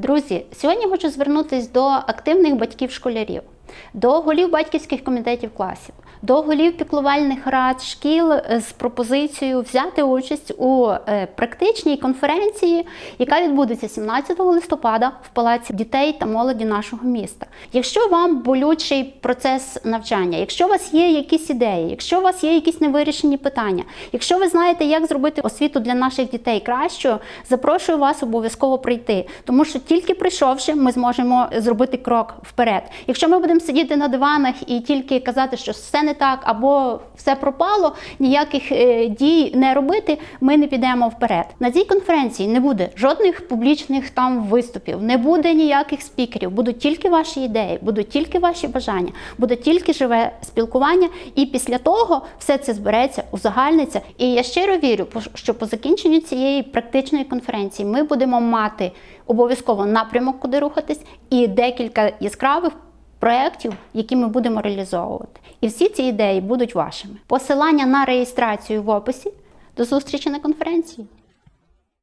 Друзі, сьогодні хочу звернутися до активних батьків школярів, до голів батьківських комітетів класів, до голів піклувальних рад шкіл е, з пропозицією взяти участь у е, практичній конференції, яка відбудеться 17 листопада в Палаці дітей та молоді нашого міста. Якщо вам болючий процес навчання, якщо у вас є якісь ідеї, якщо у вас є якісь невирішені питання, якщо ви знаєте, як зробити освіту для наших дітей кращою, запрошую вас обов'язково прийти, тому що тільки прийшовши, ми зможемо зробити крок вперед. Якщо ми будемо сидіти на диванах і тільки казати, що все не так або все пропало, ніяких е, дій не робити, ми не підемо вперед. На цій конференції не буде жодних публічних там виступів, не буде ніяких спікерів, будуть тільки ваші ідеї, будуть тільки ваші бажання, буде тільки живе спілкування, і після того все це збереться, узагальниться. І я щиро вірю, що по закінченню цієї практичної конференції ми будемо мати обов'язково напрямок, куди рухатись, і декілька яскравих проєктів, які ми будемо реалізовувати. І всі ці ідеї будуть вашими. Посилання на реєстрацію в описі. До зустрічі на конференції.